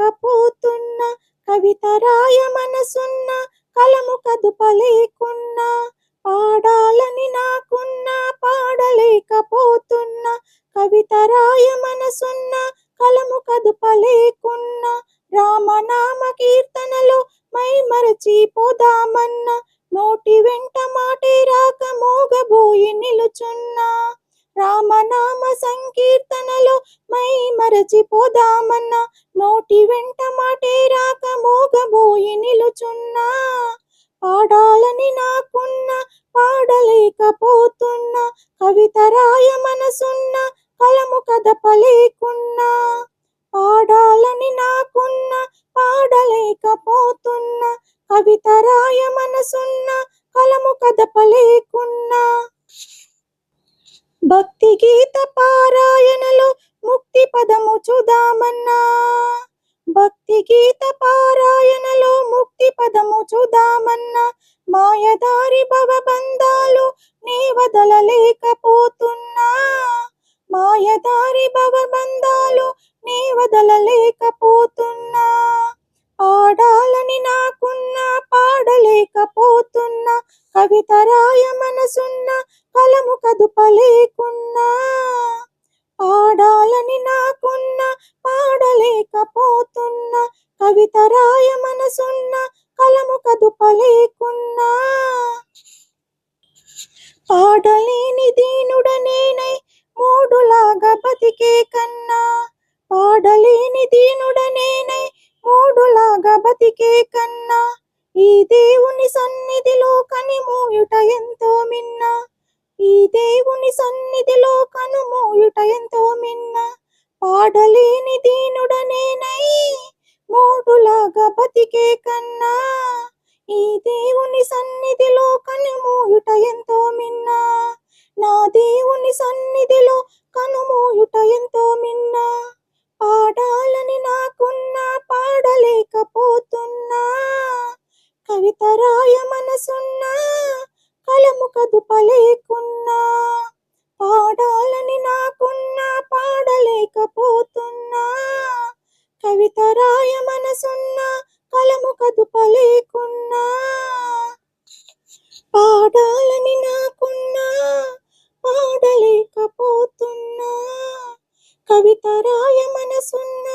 పాడలేకపోతున్నా కవిత రాయ మనసున్న కలము కదుపలేకున్నా పాడాలని నాకున్నా పాడలేకపోతున్నా కవిత రాయ మనసున్న కలము కదుపలేకున్నా రామనామ కీర్తనలో మై మరచి పోదామన్న నోటి వెంట మాటే రాక మోగబోయి నిలుచున్నా రామనామ సంకీర్తనలో మై మరచి పోదామన్న నోటి వెంట మాటే రాక మోగబోయి నిలుచున్నా. పాడాలని నాకున్న పాడలేకపోతున్నా. కవిత రాయ మనసున్న కలము కదపలేకున్నా. పాడాలని నాకున్న పాడలేకపోతున్నా. కవిత రాయ మనసున్న కలము కదపలేకున్నా. భక్తి గీత పారాయణలో ముక్తి పదము చూదామన్నా. గీత పారాయణలో ముక్తి పదము చూదామన్న మాయదారి భవబంధాలు నీ వదలలేకపోతున్నా. మాయదారి భవబంధాలు నీ వదలలేకపోతున్నా. పాడాలని నాకున్నా పాడలేకపోతున్నా. కవిత రాయ మనసున్న కలము కదుపలేకున్నా. మనసున్న కలము కదుపలేకున్నా. పాడలేని దీనుడనేనై మూడులాగా బతికే కన్నా. పాడలేని దీనుడనేనై మూడులాగా బతికే కన్నా. ఈ దేవుని సన్నిధిలో కనిమూయుట ఎంతో మిన్న. ఈ దేవుని సన్నిధిలో కనుమూయుట ఎంతో మిన్న. పాడలేని దీనుడనే నటులాగా బతికే కన్నా ఈ దేవుని సన్నిధిలో కనుమూయుట ఎంతో మిన్నా. నా దేవుని సన్నిధిలో కనుమూయుట ఎంతో మిన్నా. పాడాలని నా కవిత రాయ మనసున్న